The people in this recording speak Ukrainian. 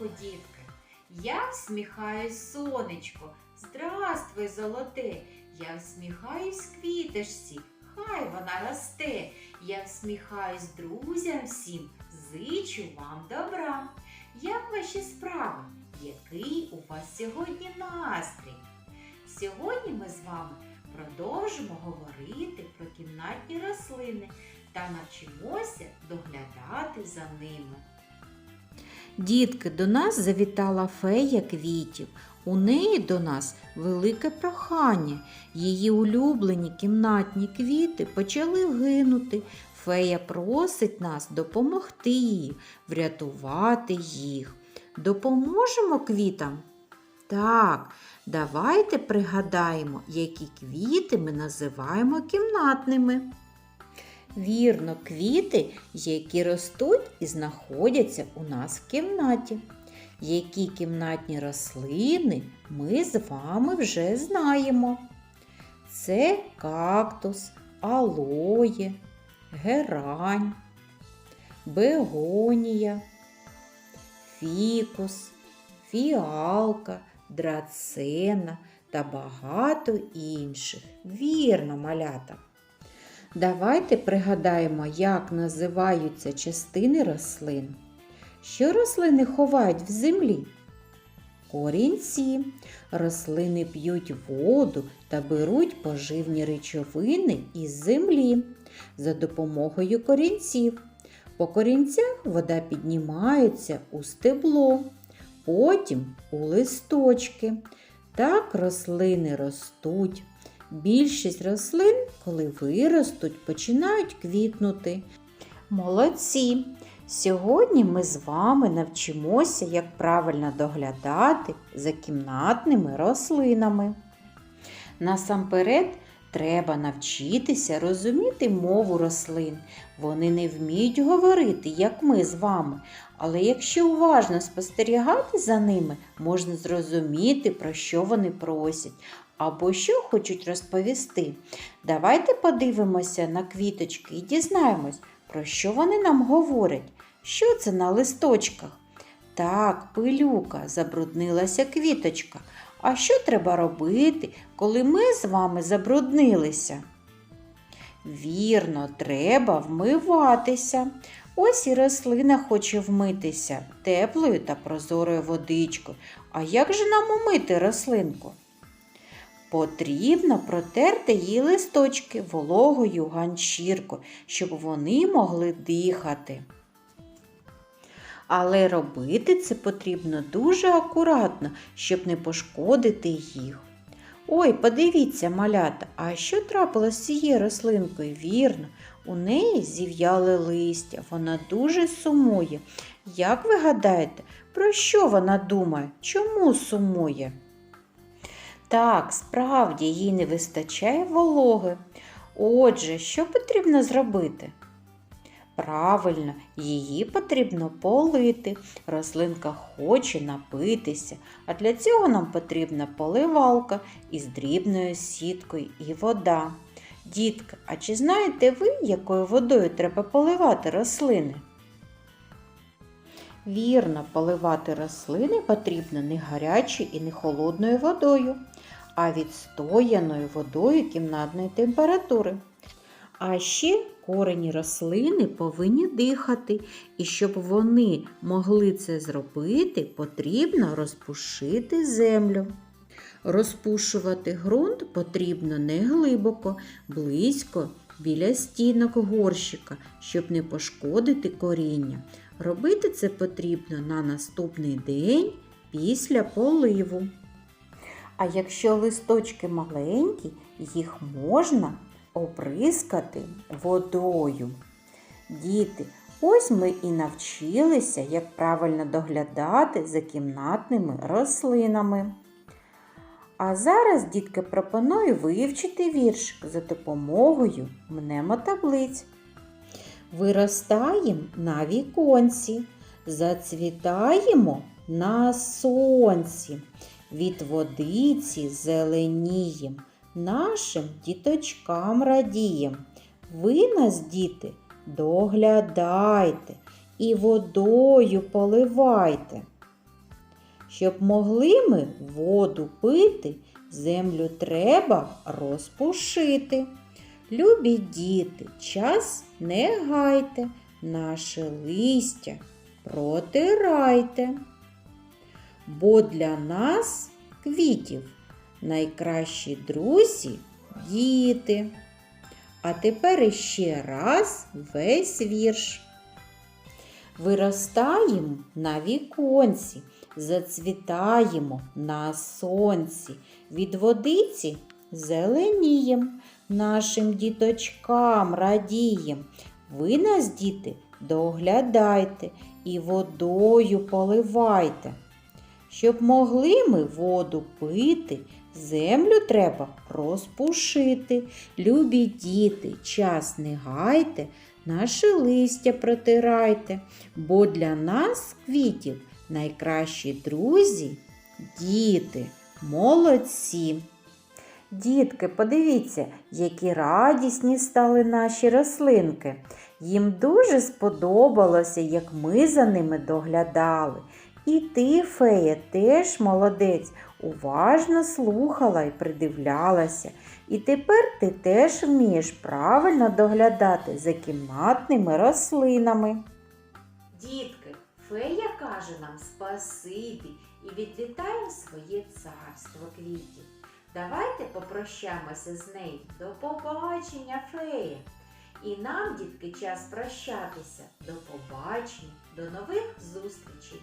ранку, дітки. Я всміхаюсь сонечко. Здравствуй, золоте. Я всміхаюсь квіточці. Хай вона росте. Я всміхаюсь друзям всім. Зичу вам добра. Як ваші справи? Який у вас сьогодні настрій? Сьогодні ми з вами продовжимо говорити про кімнатні рослини та навчимося доглядати за ними. Дітки, до нас завітала фея квітів. У неї до нас велике прохання. Її улюблені кімнатні квіти почали гинути. Фея просить нас допомогти їй, врятувати їх. Допоможемо квітам? Так, давайте пригадаємо, які квіти ми називаємо кімнатними. Вірно, квіти, які ростуть і знаходяться у нас в кімнаті. Які кімнатні рослини ми з вами вже знаємо. Це кактус, алоє, герань, бегонія, фікус, фіалка, драцена та багато інших. Вірно, малята. Давайте пригадаємо, як називаються частини рослин. Що рослини ховають в землі? Корінці. Рослини п'ють воду та беруть поживні речовини із землі за допомогою корінців. По корінцях вода піднімається у стебло, потім у листочки. Так рослини ростуть. Більшість рослин, коли виростуть, починають квітнути. Молодці! Сьогодні ми з вами навчимося, як правильно доглядати за кімнатними рослинами. Насамперед, треба навчитися розуміти мову рослин. Вони не вміють говорити, як ми з вами. Але якщо уважно спостерігати за ними, можна зрозуміти, про що вони просять або що хочуть розповісти. Давайте подивимося на квіточки і дізнаємось, про що вони нам говорять. Що це на листочках? Так, пилюка, забруднилася квіточка. А що треба робити, коли ми з вами забруднилися? Вірно, треба вмиватися. Ось і рослина хоче вмитися теплою та прозорою водичкою. А як же нам умити рослинку? Потрібно протерти їй листочки вологою ганчіркою, щоб вони могли дихати. Але робити це потрібно дуже акуратно, щоб не пошкодити їх. Ой, подивіться, малята, а що трапилось з цією рослинкою? Вірно, у неї зів'яли листя, вона дуже сумує. Як ви гадаєте, про що вона думає? Чому сумує? Так, справді їй не вистачає вологи. Отже, що потрібно зробити? Правильно, її потрібно полити. Рослинка хоче напитися, а для цього нам потрібна поливалка із дрібною сіткою і вода. Дітка, а чи знаєте ви, якою водою треба поливати рослини? Вірно, поливати рослини потрібно не гарячою і не холодною водою, а відстояною водою кімнатної температури. А ще корені рослини повинні дихати, і щоб вони могли це зробити, потрібно розпушити землю. Розпушувати ґрунт потрібно не глибоко, близько біля стінок горщика, щоб не пошкодити коріння. Робити це потрібно на наступний день після поливу. А якщо листочки маленькі, їх можна оприскати водою. Діти, ось ми і навчилися, як правильно доглядати за кімнатними рослинами. А зараз, дітки, пропоную вивчити віршик за допомогою мнемотаблиць. Виростаємо на віконці, зацвітаємо на сонці, від водиці зеленієм, нашим діточкам радієм. Ви нас, діти, доглядайте і водою поливайте. Щоб могли ми воду пити, землю треба розпушити. Любі діти, час не гайте, наше листя протирайте. Бо для нас квітів найкращі друзі діти. А тепер іще раз весь вірш. Виростаємо на віконці, зацвітаємо на сонці, від водиці зеленієм, нашим діточкам радієм. Ви нас, діти, доглядайте і водою поливайте. Щоб могли ми воду пити, землю треба розпушити. Любі діти, час не гайте, наше листя протирайте, бо для нас квітів найкращі друзі діти, молодці. Дітки, подивіться, які радісні стали наші рослинки. Їм дуже сподобалося, як ми за ними доглядали. І ти, фея, теж молодець, уважно слухала і придивлялася. І тепер ти теж вмієш правильно доглядати за кімнатними рослинами. Дітки, фея каже нам спасибі і відлітає в своє царство квітів. Давайте попрощаємося з нею. До побачення, фея! І нам, дітки, час прощатися. До побачення, до нових зустрічей!